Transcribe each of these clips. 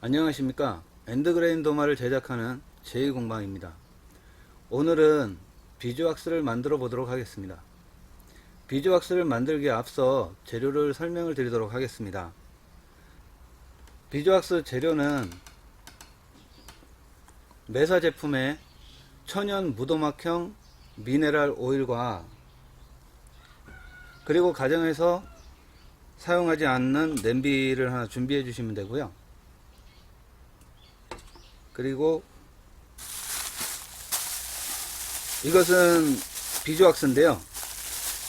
안녕하십니까? 엔드그레인 도마를 제작하는 제2공방입니다. 오늘은 비즈왁스를 만들어 보도록 하겠습니다. 비즈왁스를 만들기에 앞서 재료를 설명을 드리도록 하겠습니다. 비즈왁스 재료는 메사 제품의 천연 무도막형 미네랄 오일과 그리고 가정에서 사용하지 않는 냄비를 하나 준비해 주시면 되고요 그리고 이것은 비즈왁스인데요.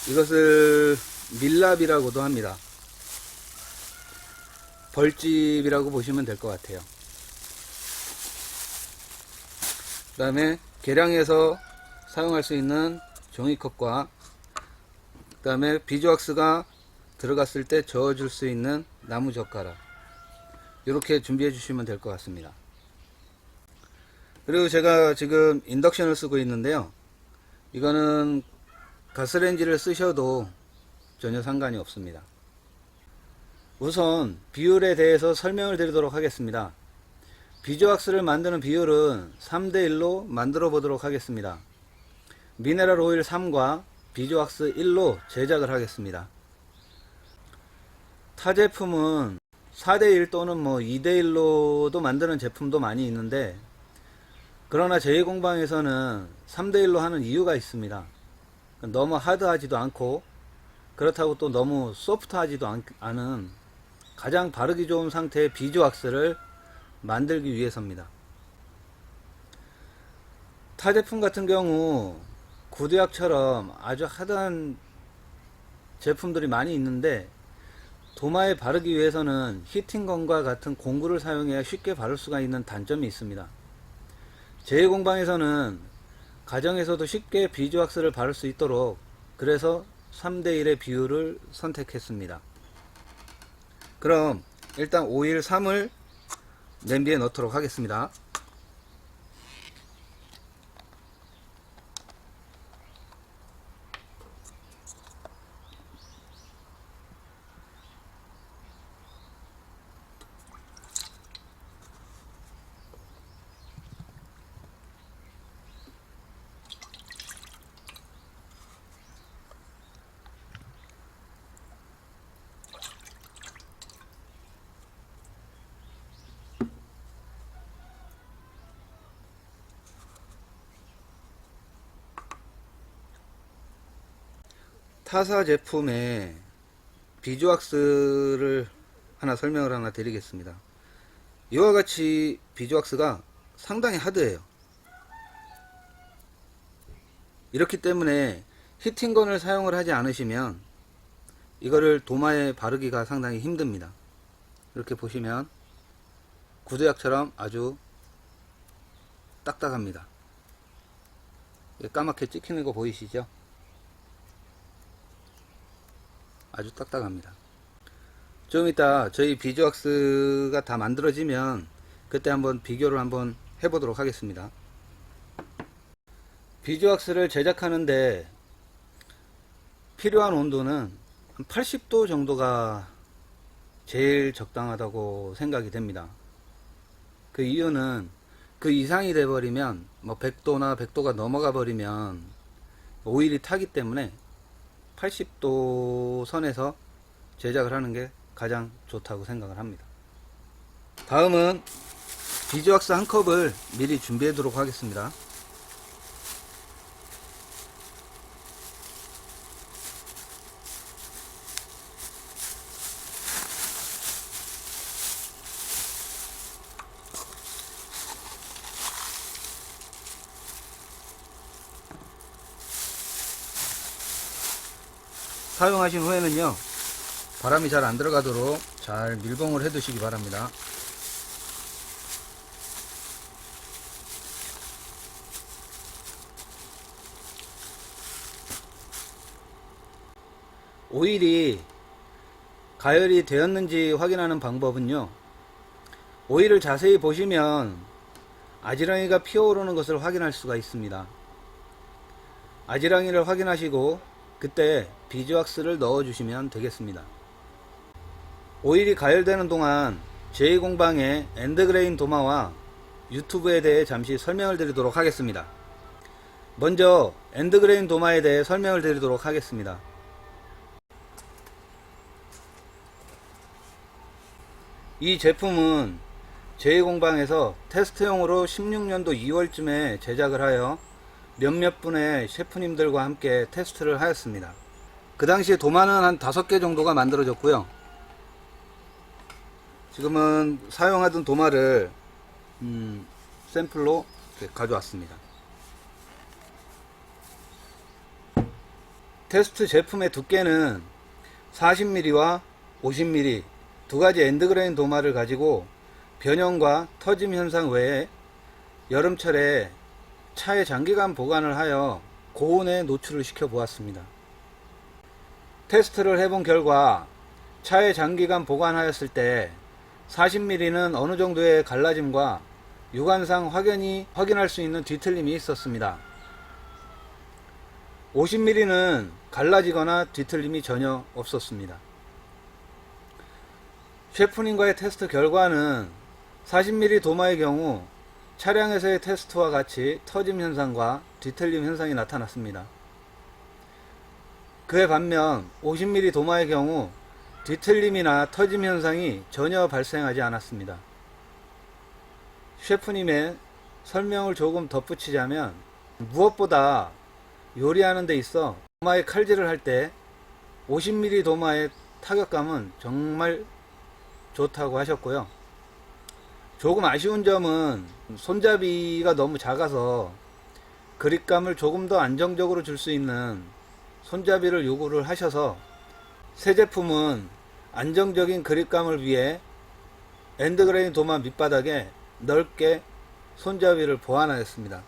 이것을 밀랍이라고도 합니다. 벌집이라고 보시면 될 것 같아요. 그 다음에 계량해서 사용할 수 있는 종이컵과 그 다음에 비즈왁스가 들어갔을 때 저어줄 수 있는 나무 젓가락 이렇게 준비해 주시면 될 것 같습니다. 그리고 제가 지금 인덕션을 쓰고 있는데요. 이거는 가스레인지를 쓰셔도 전혀 상관이 없습니다. 우선 비율에 대해서 설명을 드리도록 하겠습니다. 비즈왁스를 만드는 비율은 3대1로 만들어 보도록 하겠습니다. 미네랄 오일 3과 비즈왁스 1로 제작을 하겠습니다. 타 제품은 4대1 또는 뭐 2대1로도 만드는 제품도 많이 있는데 그러나 제2공방에서는 3대1로 하는 이유가 있습니다. 너무 하드하지도 않고 그렇다고 또 너무 소프트하지도 않, 않은 가장 바르기 좋은 상태의 비즈왁스를 만들기 위해서입니다. 타 제품 같은 경우 구두약처럼 아주 하드한 제품들이 많이 있는데 도마에 바르기 위해서는 히팅건과 같은 공구를 사용해야 쉽게 바를 수가 있는 단점이 있습니다. 제2공방에서는 가정에서도 쉽게 비즈왁스를 바를 수 있도록 그래서 3대1의 비율을 선택했습니다. 그럼 일단 오일 3을 냄비에 넣도록 하겠습니다. 타사 제품의 비즈왁스를 하나 설명을 하나 드리겠습니다. 이와 같이 비즈왁스가 상당히 하드해요. 이렇기 때문에 히팅건을 사용을 하지 않으시면 이거를 도마에 바르기가 상당히 힘듭니다. 이렇게 보시면 구두약처럼 아주 딱딱합니다. 까맣게 찍히는 거 보이시죠? 아주 딱딱합니다. 좀 이따 저희 비즈왁스가 다 만들어지면 그때 한번 비교를 한번 해보도록 하겠습니다. 비즈왁스를 제작하는데 필요한 온도는 한 80도 정도가 제일 적당하다고 생각이 됩니다. 그 이유는 그 이상이 돼버리면 뭐 100도나 100도가 넘어가 버리면 오일이 타기 때문에 80도 선에서 제작을 하는 게 가장 좋다고 생각을 합니다. 다음은 비즈왁스 한 컵을 미리 준비해 두도록 하겠습니다. 사용하신 후에는요 바람이 잘 안 들어가도록 잘 밀봉을 해 두시기 바랍니다. 오일이 가열이 되었는지 확인하는 방법은요 오일을 자세히 보시면 아지랑이가 피어오르는 것을 확인할 수가 있습니다. 아지랑이를 확인하시고 그때 비즈왁스를 넣어 주시면 되겠습니다 오일이 가열되는 동안 제2공방의 엔드그레인 도마와 유튜브에 대해 잠시 설명을 드리도록 하겠습니다. 먼저 엔드그레인 도마에 대해 설명을 드리도록 하겠습니다. 이 제품은 제2공방에서 테스트용으로 16년도 2월쯤에 제작을 하여 몇몇 분의 셰프님들과 함께 테스트를 하였습니다. 그 당시에 도마는 한 5개 정도가 만들어졌고요. 지금은 사용하던 도마를 음, 샘플로 가져왔습니다. 테스트 제품의 두께는 40mm와 50mm 두 가지 엔드그레인 도마를 가지고 변형과 터짐 현상 외에 여름철에 차에 장기간 보관을 하여 고온에 노출을 시켜 보았습니다. 테스트를 해본 결과 차에 장기간 보관하였을 때 40mm는 어느 정도의 갈라짐과 육안상 확연히 확인할 수 있는 뒤틀림이 있었습니다. 50mm는 갈라지거나 뒤틀림이 전혀 없었습니다. 셰프님과의 테스트 결과는 40mm 도마의 경우 차량에서의 테스트와 같이 터짐 현상과 뒤틀림 현상이 나타났습니다. 그에 반면 50mm 도마의 경우 뒤틀림이나 터짐 현상이 전혀 발생하지 않았습니다. 셰프님의 설명을 조금 덧붙이자면 무엇보다 요리하는 데 있어 도마에 칼질을 할 때 50mm 도마의 타격감은 정말 좋다고 하셨고요. 조금 아쉬운 점은 손잡이가 너무 작아서 그립감을 조금 더 안정적으로 줄 수 있는 손잡이를 요구를 하셔서 새 제품은 안정적인 그립감을 위해 엔드그레인 도마 밑바닥에 넓게 손잡이를 보완하였습니다.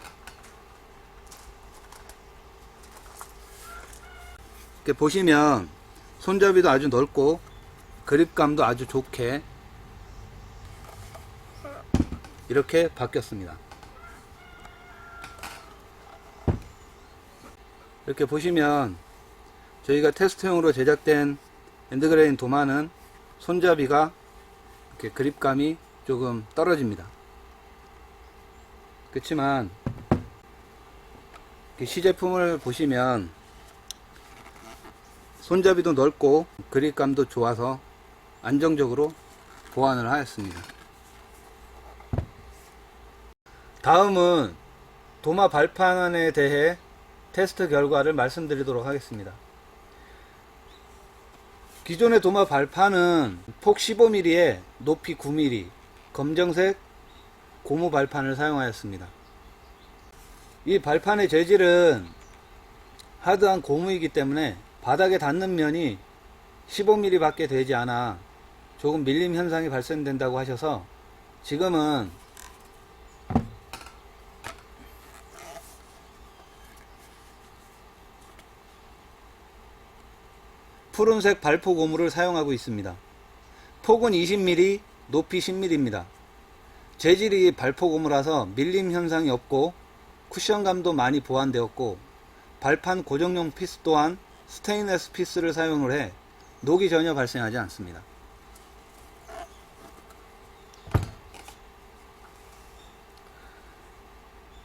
이렇게 보시면 손잡이도 아주 넓고 그립감도 아주 좋게 이렇게 바뀌었습니다. 이렇게 보시면 저희가 테스트용으로 제작된 엔드그레인 도마는 손잡이가 이렇게 그립감이 조금 떨어집니다. 그렇지만 시제품을 보시면 손잡이도 넓고 그립감도 좋아서 안정적으로 보완을 하였습니다. 다음은 도마 발판에 대해 테스트 결과를 말씀드리도록 하겠습니다. 기존의 도마 발판은 폭 15mm에 높이 9mm 검정색 고무 발판을 사용하였습니다. 이 발판의 재질은 하드한 고무이기 때문에 바닥에 닿는 면이 15mm 밖에 되지 않아 조금 밀림 현상이 발생된다고 하셔서 지금은 푸른색 발포 고무를 사용하고 있습니다. 폭은 20mm, 높이 10mm입니다. 재질이 발포 고무라서 밀림 현상이 없고 쿠션감도 많이 보완되었고 발판 고정용 피스 또한 스테인레스 피스를 사용을 해 녹이 전혀 발생하지 않습니다.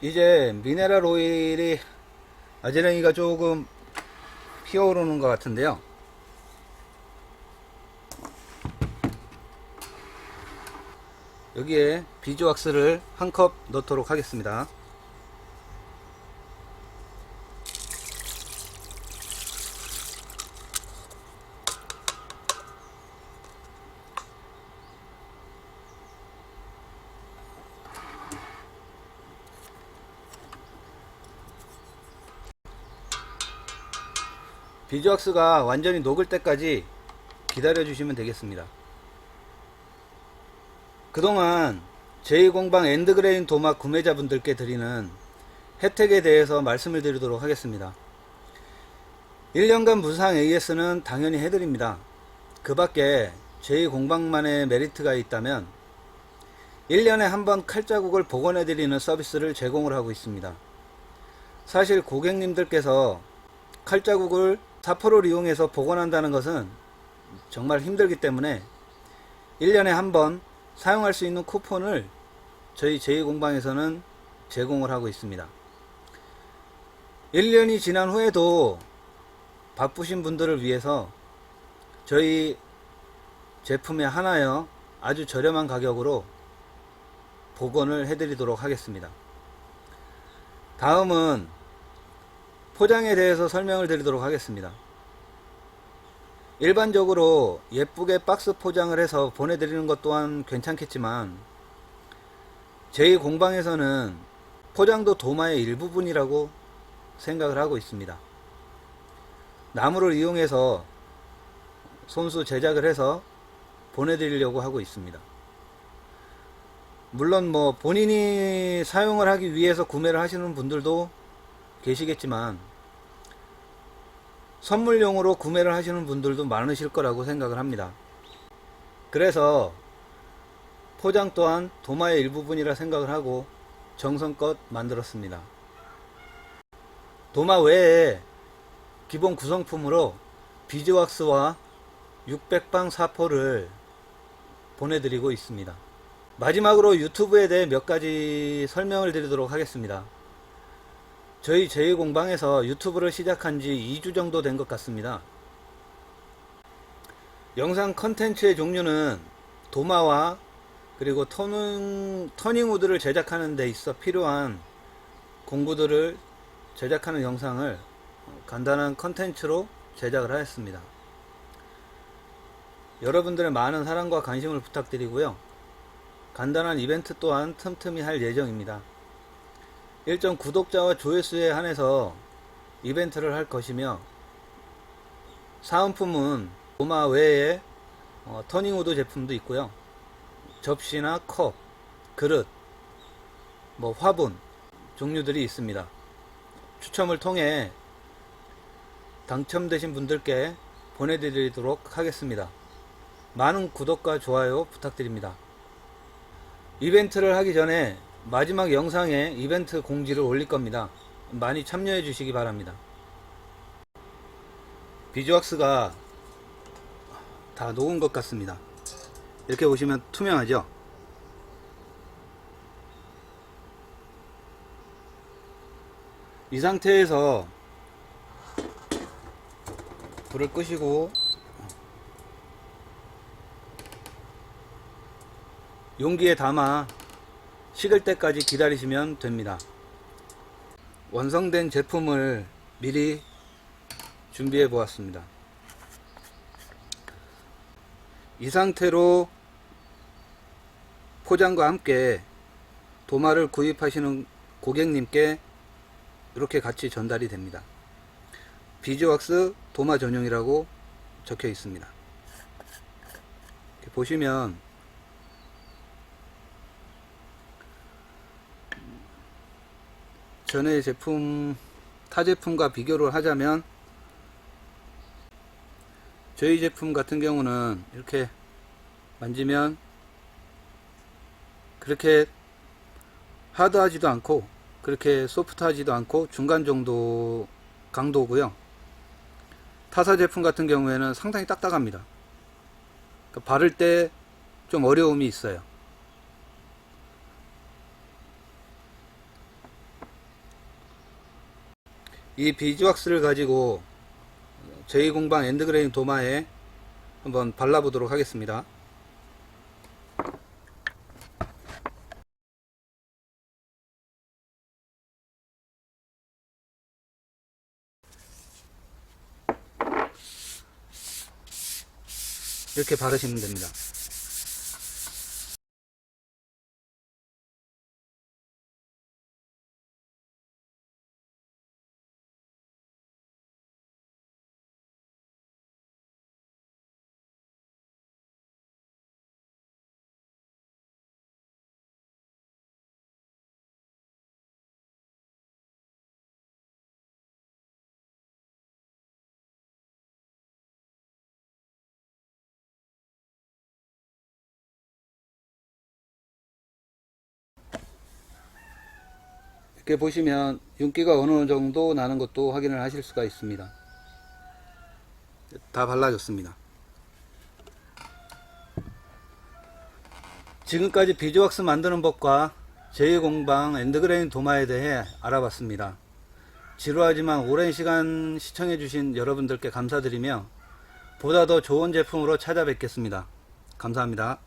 이제 미네랄 오일이 아지랭이가 조금 피어오르는 것 같은데요. 여기에 비즈왁스를 한 컵 넣도록 하겠습니다. 비즈왁스가 완전히 녹을 때까지 기다려 주시면 되겠습니다. 그동안 제2공방 엔드그레인 도마 구매자분들께 드리는 혜택에 대해서 말씀을 드리도록 하겠습니다. 1년간 무상 AS는 당연히 해드립니다. 그 밖에 제2공방만의 메리트가 있다면 1년에 한 번 칼자국을 복원해드리는 서비스를 제공을 하고 있습니다. 사실 고객님들께서 칼자국을 사포를 이용해서 복원한다는 것은 정말 힘들기 때문에 1년에 한 번 사용할 수 있는 쿠폰을 저희 제2공방에서는 제공을 하고 있습니다. 1년이 지난 후에도 바쁘신 분들을 위해서 저희 제품에 하나여 아주 저렴한 가격으로 복원을 해드리도록 하겠습니다. 다음은 포장에 대해서 설명을 드리도록 하겠습니다. 일반적으로 예쁘게 박스 포장을 해서 보내드리는 것 또한 괜찮겠지만 저희 공방에서는 포장도 도마의 일부분이라고 생각을 하고 있습니다. 나무를 이용해서 손수 제작을 해서 보내드리려고 하고 있습니다. 물론 뭐 본인이 사용을 하기 위해서 구매를 하시는 분들도 계시겠지만 선물용으로 구매를 하시는 분들도 많으실 거라고 생각을 합니다. 그래서 포장 또한 도마의 일부분이라 생각을 하고 정성껏 만들었습니다. 도마 외에 기본 구성품으로 비즈왁스와 600방 사포를 보내드리고 있습니다. 마지막으로 유튜브에 대해 몇 가지 설명을 드리도록 하겠습니다. 저희 제2공방에서 유튜브를 시작한 지 2주 정도 된 것 같습니다. 영상 컨텐츠의 종류는 도마와 그리고 터닝, 터닝우드를 제작하는 데 있어 필요한 공구들을 제작하는 영상을 간단한 컨텐츠로 제작을 하였습니다. 여러분들의 많은 사랑과 관심을 부탁드리고요. 간단한 이벤트 또한 틈틈이 할 예정입니다. 일정 구독자와 조회수에 한해서 이벤트를 할 것이며 사은품은 도마 외에 어, 터닝우드 제품도 있고요. 접시나 컵, 그릇, 뭐 화분 종류들이 있습니다. 추첨을 통해 당첨되신 분들께 보내드리도록 하겠습니다. 많은 구독과 좋아요 부탁드립니다. 이벤트를 하기 전에 마지막 영상에 이벤트 공지를 올릴 겁니다. 많이 참여해 주시기 바랍니다. 비즈왁스가 다 녹은 것 같습니다. 이렇게 보시면 투명하죠? 이 상태에서 불을 끄시고 용기에 담아 식을 때까지 기다리시면 됩니다. 완성된 제품을 미리 준비해 보았습니다. 이 상태로 포장과 함께 도마를 구입하시는 고객님께 이렇게 같이 전달이 됩니다. 비즈왁스 도마 전용이라고 적혀 있습니다. 보시면 전에 제품 타 제품과 비교를 하자면 저희 제품 같은 경우는 이렇게 만지면 그렇게 하드하지도 않고 그렇게 소프트하지도 않고 중간 정도 강도고요. 타사 제품 같은 경우에는 상당히 딱딱합니다. 그러니까 바를 때 좀 어려움이 있어요. 이 비즈왁스를 가지고 저희 공방 엔드그레인 도마에 한번 발라보도록 하겠습니다. 이렇게 바르시면 됩니다. 이렇게 보시면 윤기가 어느 정도 나는 것도 확인을 하실 수가 있습니다. 다 발라졌습니다. 지금까지 비즈왁스 만드는 법과 제2공방 엔드그레인 도마에 대해 알아봤습니다. 지루하지만 오랜 시간 시청해주신 여러분들께 감사드리며 보다 더 좋은 제품으로 찾아뵙겠습니다. 감사합니다.